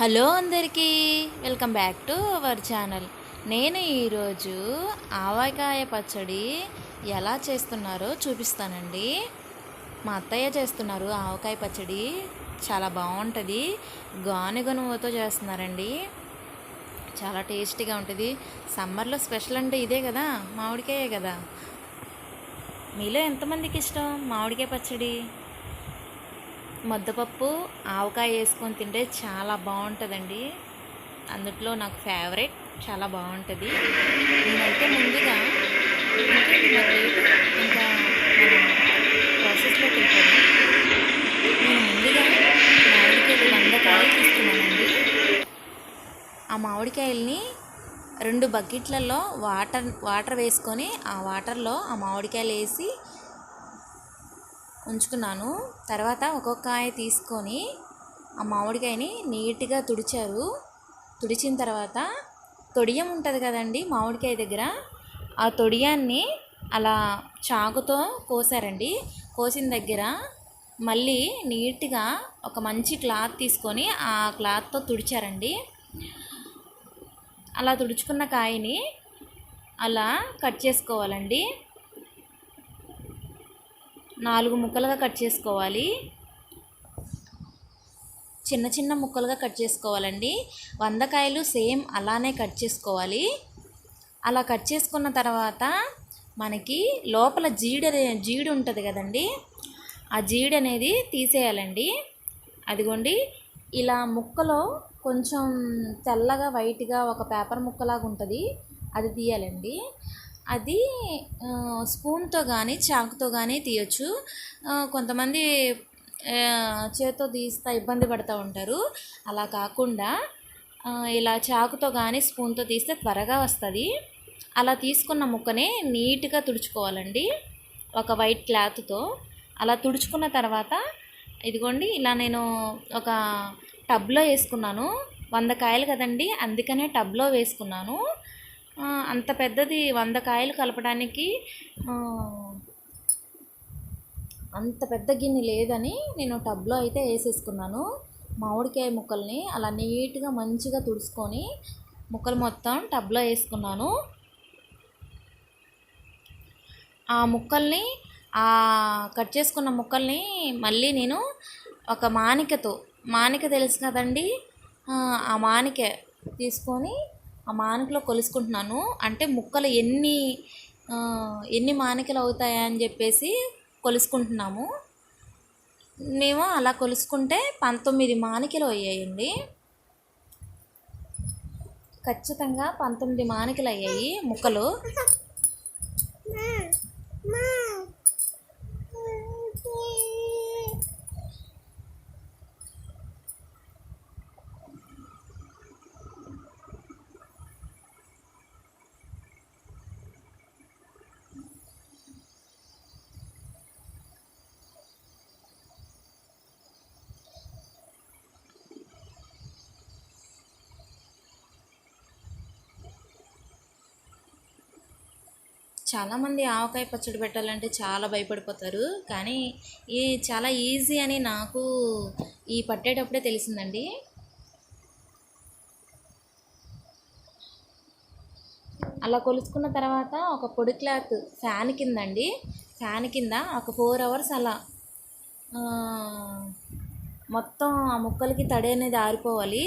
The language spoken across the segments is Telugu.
హలో అందరికీ welcome back to our channel. నేను ఈరోజు ఆవకాయ పచ్చడి ఎలా చేస్తున్నారో చూపిస్తానండి. మా అత్తయ్య చేస్తున్నారు ఆవకాయ పచ్చడి. చాలా బాగుంటుంది. గానుగనువతో చేస్తున్నారండి. చాలా టేస్టీగా ఉంటుంది. సమ్మర్లో స్పెషల్ అంటే ఇదే కదా మామిడికాయే కదా. మీలో ఎంతమందికి ఇష్టం మామిడికాయ పచ్చడి? ముద్దపప్పు ఆవకాయ వేసుకొని తింటే చాలా బాగుంటుందండి. అందుట్లో నాకు ఫేవరెట్ చాలా బాగుంటుంది. నేనైతే ముందుగా ఇంకా మనం ప్రాసెస్లోకి నేను ముందుగా మామిడికాయలు వంద కాయలు తీసుకున్నానండి ఆ మామిడికాయల్ని రెండు బకెట్లలో వాటర్ వాటర్ వేసుకొని ఆ వాటర్లో ఆ మామిడికాయలు వేసి ఉంచుకున్నాను. తర్వాత ఒక్కొక్క కాయ తీసుకొని ఆ మామిడికాయని నీట్గా తుడిచారు. తుడిచిన తర్వాత తొడియం ఉంటుంది కదండి మామిడికాయ దగ్గర ఆ తొడియాన్ని అలా చాకుతో కోసారండి. కోసిన దగ్గర మళ్ళీ నీట్గా ఒక మంచి క్లాత్ తీసుకొని ఆ క్లాత్తో తుడిచారండి. అలా తుడుచుకున్న కాయని అలా కట్ చేసుకోవాలండి. నాలుగు ముక్కలుగా కట్ చేసుకోవాలి. చిన్న చిన్న ముక్కలుగా కట్ చేసుకోవాలండి. వందకాయలు సేమ్ అలానే కట్ చేసుకోవాలి. అలా కట్ చేసుకున్న తర్వాత మనకి లోపల జీడి జీడి ఉంటుంది కదండి. ఆ జీడి అనేది తీసేయాలండి. అదిగోండి ఇలా ముక్కలో కొంచెం తెల్లగా వైట్గా ఒక పేపర్ ముక్కలాగా ఉంటుంది. అది తీయాలండి. అది స్పూన్తో కానీ చాకుతో కానీ తీయచ్చు. కొంతమంది చేతితో చేత్తో తీస్తా ఇబ్బంది పడుతూ ఉంటారు. అలా కాకుండా ఇలా చాకుతో కానీ స్పూన్తో తీస్తే త్వరగా వస్తుంది. అలా తీసుకున్న ముక్కనే నీట్గా తుడుచుకోవాలండి. ఒక వైట్ క్లాత్తో. అలా తుడుచుకున్న తర్వాత ఇదిగోండి ఇలా నేను ఒక టబ్లో వేసుకున్నాను. వంద కాయలు కదండి అందుకనే టబ్లో వేసుకున్నాను. అంత పెద్దది వంద కాయలు కలపడానికి అంత పెద్ద గిన్నె లేదని నేను టబ్లో అయితే వేసేసుకున్నాను. మామిడికాయ ముక్కల్ని అలా నీట్గా మంచిగా తుడుచుకొని ముక్కలు మొత్తం టబ్లో వేసుకున్నాను. ఆ ముక్కల్ని ఆ కట్ చేసుకున్న ముక్కల్ని మళ్ళీ నేను ఒక మానికతో మానిక తెలుసు కదండి? ఆ మానిక తీసుకొని ఆ మానికలో కొలుసుకుంటున్నాను. అంటే ముక్కలు ఎన్ని ఎన్ని మానికలు అవుతాయని చెప్పేసి కొలుసుకుంటున్నాము. మేము అలా కొలుసుకుంటే పంతొమ్మిది మానికలు అయ్యాయండి. ఖచ్చితంగా పంతొమ్మిది మానికలు అయ్యాయి ముక్కలు. చాలామంది ఆవకాయ పచ్చడి పెట్టాలంటే చాలా భయపడిపోతారు. కానీ ఈ చాలా ఈజీ అని నాకు ఈ పట్టేటప్పుడే తెలిసిందండి. అలా కొలుచుకున్న తర్వాత ఒక పొడి క్లాత్ ఫ్యాన్ కింద అండి ఫ్యాన్ కింద ఒక ఫోర్ అవర్స్ అలా మొత్తం ఆ ముక్కలకి తడి అనేది ఆరిపోవాలి.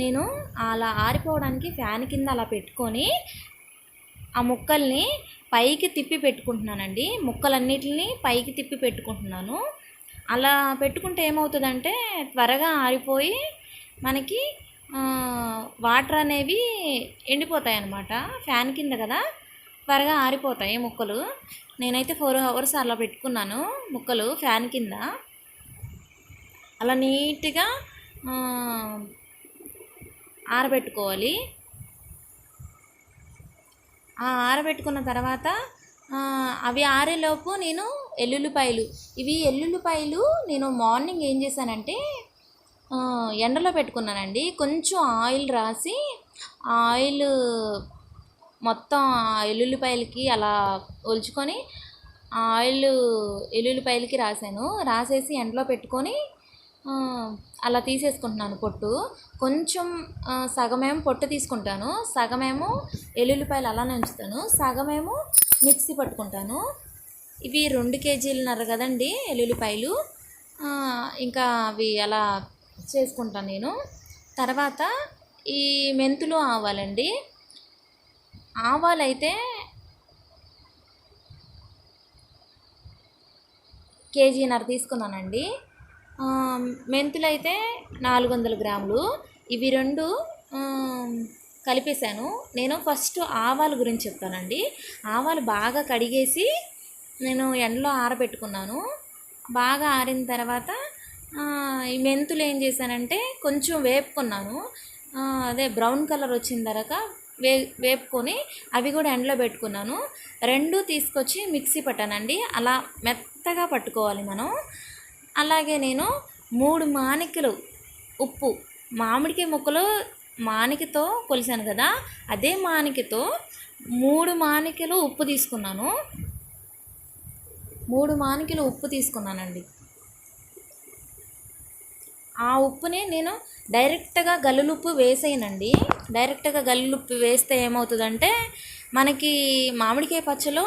నేను అలా ఆరిపోవడానికి ఫ్యాన్ కింద అలా పెట్టుకొని ఆ ముక్కల్ని పైకి తిప్పి పెట్టుకుంటున్నానండి. ముక్కలన్నిటిని పైకి తిప్పి పెట్టుకుంటున్నాను. అలా పెట్టుకుంటే ఏమవుతుందంటే త్వరగా ఆరిపోయి మనకి వాటర్ అనేవి ఎండిపోతాయి అన్నమాట ఫ్యాన్ కింద కదా త్వరగా ఆరిపోతాయి ముక్కలు. నేనైతే ఫోర్ అవర్స్ అలా పెట్టుకున్నాను ముక్కలు ఫ్యాన్ కింద. అలా నీట్గా ఆరబెట్టుకోవాలి. ఆరబెట్టుకున్న తర్వాత అవి ఆరేలోపు నేను ఎల్లుల్లిపాయలు. ఇవి ఎల్లుల్లిపాయలు నేను మార్నింగ్ ఏం చేశానంటే ఎండలో పెట్టుకున్నానండి. కొంచెం ఆయిల్ రాసి ఆయిల్ మొత్తం ఆ ఎల్లుల్లిపాయలకి అలా ఒలుచుకొని ఆయిల్ ఎల్లుల్లిపాయలకి రాశాను రాసేసి ఎండలో పెట్టుకొని అలా తీసేసుకుంటున్నాను పొట్టు. కొంచెం సగమేమో పొట్టు తీసుకుంటాను. సగమేమో ఎల్లుల్లిపాయలు అలానే ఉంచుతాను. సగమేమో మిక్సీ పట్టుకుంటాను. ఇవి రెండు కేజీలున్నర కదండి ఎల్లుల్లిపాయలు. ఇంకా అవి అలా చేసుకుంటాను నేను. తర్వాత ఈ మెంతులు ఆవాలండి. ఆవాలైతే కేజీన్నర తీసుకున్నానండి. మెంతులు అయితే నాలుగు వందల గ్రాములు. ఇవి రెండు కలిపేశాను. నేను ఫస్ట్ ఆవాల గురించి చెప్తానండి. ఆవాలు బాగా కడిగేసి నేను ఎండలో ఆరబెట్టుకున్నాను. బాగా ఆరిన తర్వాత ఈ మెంతులు ఏం చేశానంటే కొంచెం వేపుకున్నాను. అదే బ్రౌన్ కలర్ వచ్చిన తర్వాత వే వేపుకొని అవి కూడా ఎండలో పెట్టుకున్నాను. రెండు తీసుకొచ్చి మిక్సీ పట్టానండి. అలా మెత్తగా పట్టుకోవాలి మనం. అలాగే నేను మూడు మానికలు ఉప్పు మామిడికాయ ముక్కలు మానికతో కొలిసాను కదా. అదే మానికతో మూడు మానికలు ఉప్పు తీసుకున్నాను. మూడు మానికలు ఉప్పు తీసుకున్నానండి. ఆ ఉప్పుని నేను డైరెక్ట్గా గల్లులుప్పు వేసేయనండి. డైరెక్ట్గా గల్లులుప్పు వేస్తే ఏమవుతుందంటే మనకి మామిడికాయ పచ్చలో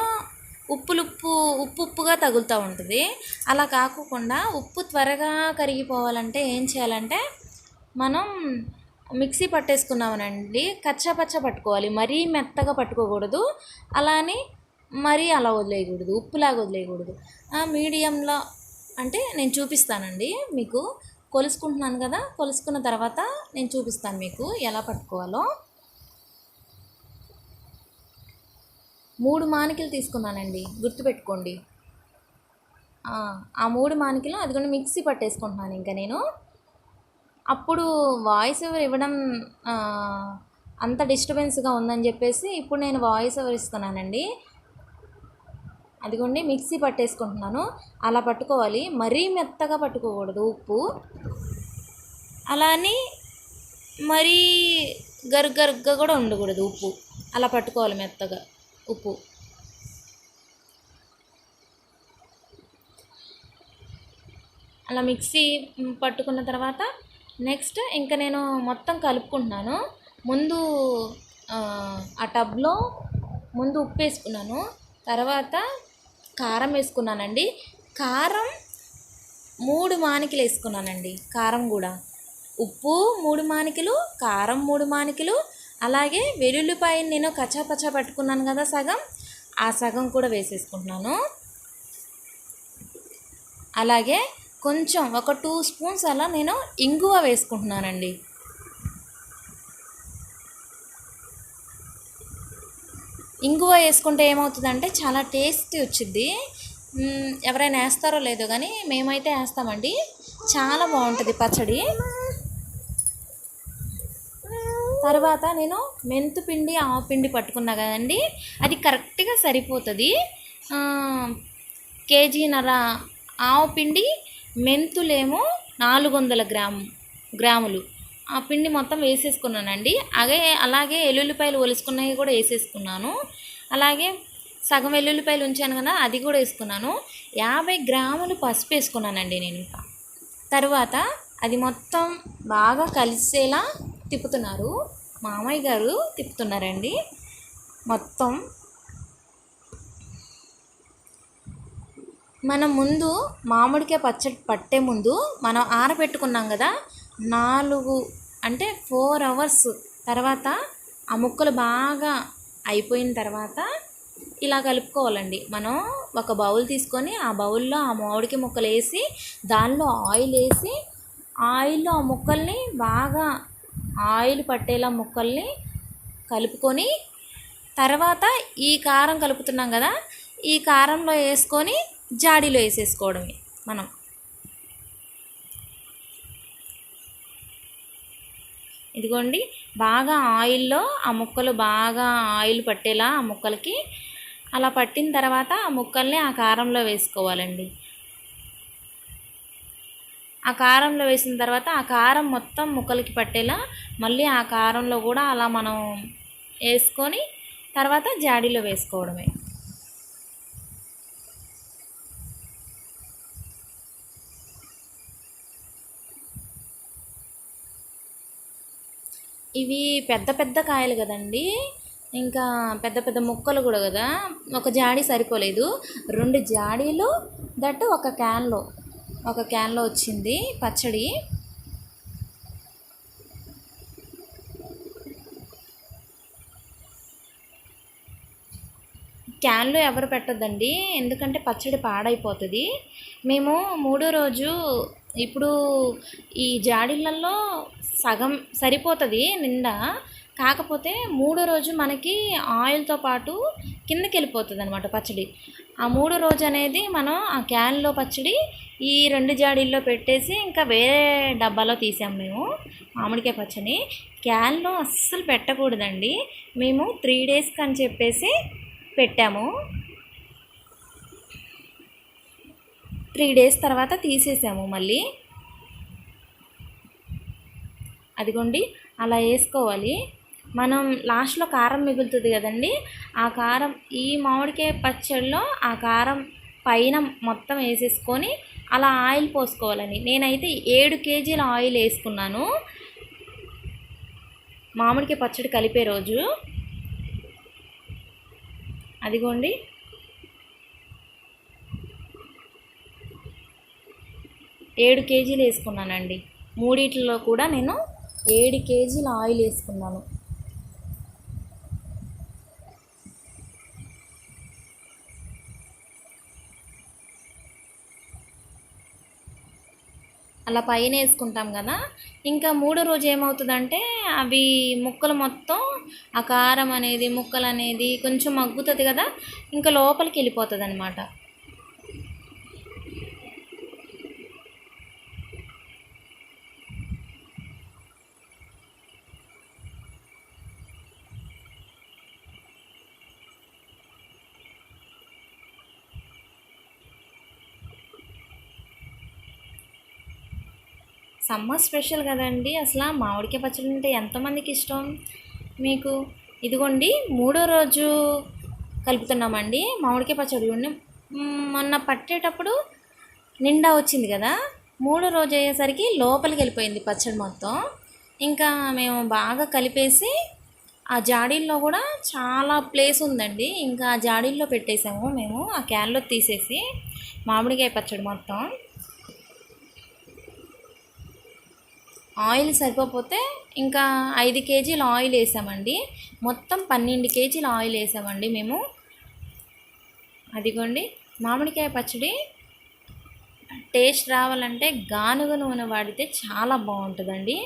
ఉప్పులుప్పు ఉప్పు ఉప్పుగా తగులుతూ ఉంటుంది. అలా కాకుండా ఉప్పు త్వరగా కరిగిపోవాలంటే ఏం చేయాలంటే మనం మిక్సీ పట్టేసుకున్నామనండి కచ్చా పచ్చ పట్టుకోవాలి. మరీ మెత్తగా పట్టుకోకూడదు. అలానే మరీ అలా వదిలేయకూడదు. ఉప్పులాగా వదిలేయకూడదు. ఆ మీడియంలో అంటే నేను చూపిస్తానండి మీకు. కొలుసుకుంటున్నాను కదా కొలుసుకున్న తర్వాత నేను చూపిస్తాను మీకు ఎలా పట్టుకోవాలో. మూడు మానికలు తీసుకున్నానండి. గుర్తుపెట్టుకోండి. ఆ, ఆ మూడు మానికలు అది కూడా మిక్సీ పట్టేసుకుంటున్నాను ఇంకా నేను. అప్పుడు వాయిస్ ఓవర్ ఇవ్వడం అంత డిస్టర్బెన్స్గా ఉందని చెప్పేసి ఇప్పుడు నేను వాయిస్ ఓవర్ ఇస్తున్నానండి. అదిగోండి మిక్సీ పట్టేసుకుంటున్నాను. అలా పట్టుకోవాలి. మరీ మెత్తగా పట్టుకోకూడదు ఉప్పు. అలా అని మరీ గరుగరుగ్గా కూడా ఉండకూడదు ఉప్పు. అలా పట్టుకోవాలి మెత్తగా. ఉప్పు. అలా మిక్సీ పట్టుకున్న తర్వాత నెక్స్ట్ ఇంకా నేను మొత్తం కలుపుకుంటున్నాను. ముందు ఆ, ఆ టబ్లో ముందు ఉప్పు వేసుకున్నాను. తర్వాత కారం వేసుకున్నానండి. కారం మూడు మానికలు వేసుకున్నానండి. కారం కూడా. ఉప్పు మూడు మానికలు కారం మూడు మానికలు అలాగే వెల్లుల్లిపాయని నేను కచ్చాపచ్చా పట్టుకున్నాను కదా సగం ఆ సగం కూడా వేసేసుకుంటున్నాను. అలాగే కొంచెం ఒక టూ స్పూన్స్ అలా నేను ఇంగువ వేసుకుంటున్నానండి. ఇంగువ వేసుకుంటే ఏమవుతుందంటే చాలా టేస్టీ వచ్చింది ఎవరైనా వేస్తారో లేదో కానీ మేమైతే వేస్తామండి. చాలా బాగుంటుంది పచ్చడి. తర్వాత నేను మెంతు పిండి ఆవు పిండి పట్టుకున్నా కదండి. అది కరెక్ట్గా సరిపోతుంది. కేజీన్నర ఆవు పిండి మెంతులేమో నాలుగు వందల గ్రాము గ్రాములు. ఆ పిండి మొత్తం వేసేసుకున్నానండి. అదే అలాగే ఎల్లుల్లిపాయలు ఒలుసుకున్నవి కూడా వేసేసుకున్నాను. అలాగే సగం వెల్లుల్లిపాయలు ఉంచాను కదా అది కూడా వేసుకున్నాను. యాభై గ్రాములు పసుపు వేసుకున్నానండి నేను తర్వాత అది మొత్తం బాగా కలిసేలా తిప్పుతున్నారు. మామయ్య గారు తిప్పుతున్నారండి. మొత్తం మనం ముందు మామిడికాయ పచ్చడి పట్టే ముందు మనం ఆరబెట్టుకున్నాం కదా నాలుగు అంటే ఫోర్ అవర్స్ తర్వాత ఆ ముక్కలు బాగా అయిపోయిన తర్వాత ఇలా కలుపుకోవాలండి. మనం ఒక బౌల్ తీసుకొని ఆ బౌల్లో ఆ మామిడికాయ ముక్కలు వేసి దానిలో ఆయిల్ వేసి ఆయిల్లో ఆ ముక్కల్ని బాగా ఆయిల్ పట్టేలా ముక్కల్ని కలుపుకొని తర్వాత ఈ కారం కలుపుతున్నాం కదా ఈ కారంలో వేసుకొని జాడీలో వేసేసుకోవడమే మనం. ఇదిగోండి బాగా ఆయిల్లో ఆ ముక్కలు బాగా ఆయిల్ పట్టేలా ఆ ముక్కలకి అలా పట్టిన తర్వాత ఆ ముక్కల్ని ఆ కారంలో వేసుకోవాలండి. ఆ కారంలో వేసిన తర్వాత ఆ కారం మొత్తం ముక్కలకి పట్టేలా మళ్ళీ ఆ కారంలో కూడా అలా మనం వేసుకొని తర్వాత జాడీలో వేసుకోవడమే. ఇవి పెద్ద పెద్ద కాయలు కదండి. ఇంకా పెద్ద పెద్ద ముక్కలు కూడా కదా. ఒక జాడీ సరిపోలేదు. రెండు జాడీలు దట్ ఒక క్యాన్లో. ఒక క్యాన్లో వచ్చింది పచ్చడి. క్యాన్లో ఎవరు పెట్టద్దండి? ఎందుకంటే పచ్చడి పాడైపోతుంది. మేము మూడో రోజు ఇప్పుడు ఈ జాడీలలో సగం సరిపోతుంది నిండా. కాకపోతే మూడో రోజు మనకి ఆయిల్తో పాటు కిందకి వెళ్ళిపోతుంది అనమాట పచ్చడి. ఆ మూడో రోజు అనేది మనం ఆ క్యాన్లో పచ్చడి ఈ రెండు జాడీల్లో పెట్టేసి ఇంకా వేరే డబ్బాలో తీసాం మేము మామిడికాయ పచ్చడి. క్యాన్లో అస్సలు పెట్టకూడదండి. మేము త్రీ డేస్కి అని చెప్పేసి పెట్టాము. త్రీ డేస్ తర్వాత తీసేసాము మళ్ళీ. అదిగోండి అలా వేసుకోవాలి. మనం లాస్ట్లో కారం మిగులుతుంది కదండి. ఆ కారం ఈ మామిడికాయ పచ్చడిలో ఆ కారం పైన మొత్తం వేసేసుకొని అలా ఆయిల్ పోసుకోవాలని నేనైతే ఏడు కేజీల ఆయిల్ వేసుకున్నాను. మామిడికాయ పచ్చడి కలిపే రోజు. అదిగోండి. ఏడు కేజీలు వేసుకున్నానండి. మూడిట్లో కూడా నేను ఏడు కేజీల ఆయిల్ వేసుకున్నాను. అలా పైన వేసుకుంటాం కదా. ఇంకా మూడో రోజు ఏమవుతుందంటే అవి ముక్కలు మొత్తం ఆ కారం అనేది ముక్కలు అనేది కొంచెం మగ్గుతుంది కదా ఇంకా లోపలికి వెళ్ళిపోతుంది అనమాట సమ్మర్ స్పెషల్ కదండి. అసలు మామిడికాయ పచ్చడి అంటే ఎంతమందికి ఇష్టం? మీకు ఇదిగోండి మూడో రోజు కలుపుతున్నామండి మామిడికాయ పచ్చడి మొన్న పట్టేటప్పుడు నిండా వచ్చింది కదా? మూడో రోజు అయ్యేసరికి లోపలికి వెళ్ళిపోయింది పచ్చడి మొత్తం. ఇంకా మేము బాగా కలిపేసి ఆ జాడీల్లో కూడా చాలా ప్లేస్ ఉందండి. ఇంకా ఆ జాడీల్లో పెట్టేసాము మేము ఆ క్యాన్లో తీసేసి మామిడికాయ పచ్చడి మొత్తం. ఆయిల్ సరిపోతే ఇంకా ఐదు కేజీల ఆయిల్ వేసామండి. మొత్తం పన్నెండు కేజీల ఆయిల్ వేసామండి మేము. అదిగోండి మామిడికాయ పచ్చడి టేస్ట్ రావాలంటే గానుగ నూనె వాడితే చాలా బాగుంటుందండి.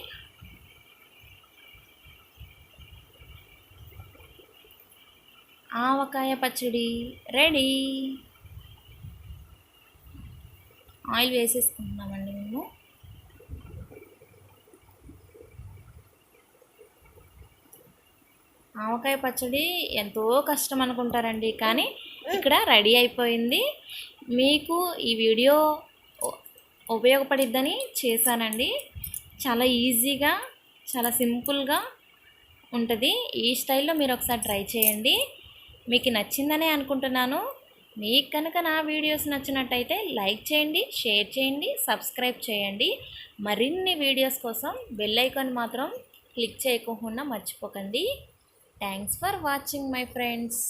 ఆవకాయ పచ్చడి రెడీ. ఆయిల్ వేసేసుకుంటున్నామండి మేము. ఆవకాయ పచ్చడి ఎంతో కష్టం అనుకుంటారండి కానీ ఇక్కడ రెడీ అయిపోయింది. మీకు ఈ వీడియో ఉపయోగపడిద్దని చేశానండి. చాలా ఈజీగా చాలా సింపుల్గా ఉంటుంది. ఈ స్టైల్లో మీరు ఒకసారి ట్రై చేయండి. మీకు నచ్చిందనే అనుకుంటున్నాను. మీకు కనుక నా వీడియోస్ నచ్చినట్టయితే లైక్ చేయండి షేర్ చేయండి సబ్స్క్రైబ్ చేయండి. మరిన్ని వీడియోస్ కోసం బెల్ ఐకాన్ మాత్రం క్లిక్ చేయకుండా మర్చిపోకండి. Thanks for watching my friends